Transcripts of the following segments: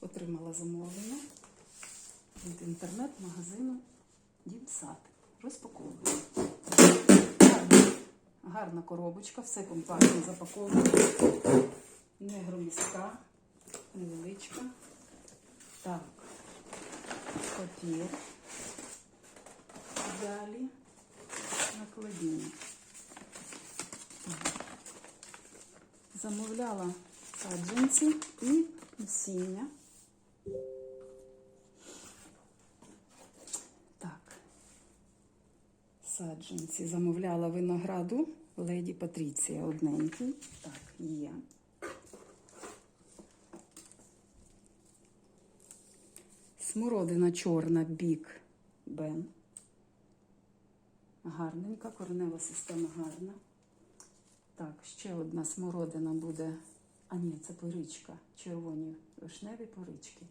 Отримала замовлення від інтернет-магазину Дімсад. Розпаковую. Гарна, гарна коробочка, все компактно запаковано. Не громістка, невеличка. Так, папір. Далі накладіння. Замовляла саджанці і насіння. Саджанці замовляла винограду леді Патріція одненький. Так, є. Смородина чорна бік Бен. Гарненька, коренева система гарна. Так, ще одна смородина буде. А ні, це поричка. Червоні вишневі порички.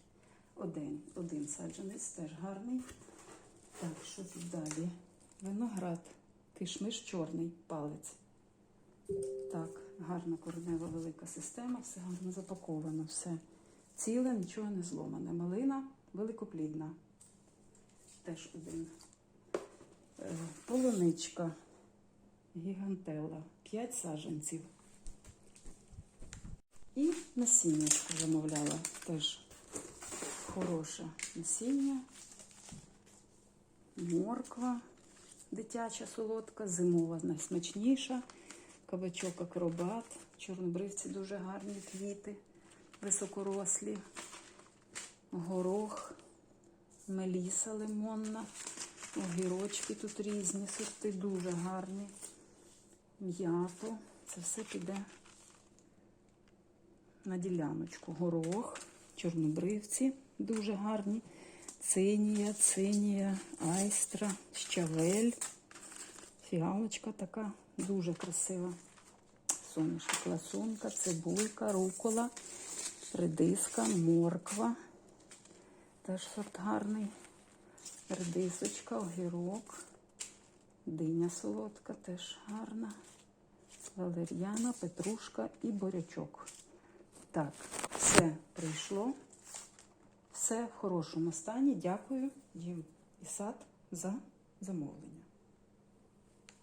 Один, один саджанець, теж гарний. Так, що тут далі? Виноград. Кишмиш чорний палець. Так, гарна коренева велика система, все гарно запаковано, все ціле, нічого не зломане. Малина великоплідна. Теж один. Е, Полуничка гігантела. 5 саджанців. І насіння замовляла теж хороше насіння. Морква дитяча солодка, зимова найсмачніша. Кабачок акробат, чорнобривці дуже гарні квіти, високорослі, горох, меліса лимонна, огірочки тут різні сорти, дуже гарні. М'ято. Це все піде на діляночку. Горох, чорнобривці дуже гарні. Цинія, цинія, айстра, щавель. Фіалочка така дуже красива. Соняшник, ласунка, цибулька, рукола, редиска, морква. Теж сорт гарний. Редисочка, огірок, диня солодка, теж гарна. Валер'яна, петрушка і борячок. Так, все прийшло. Все в хорошому стані. Дякую їм і сад за замовлення.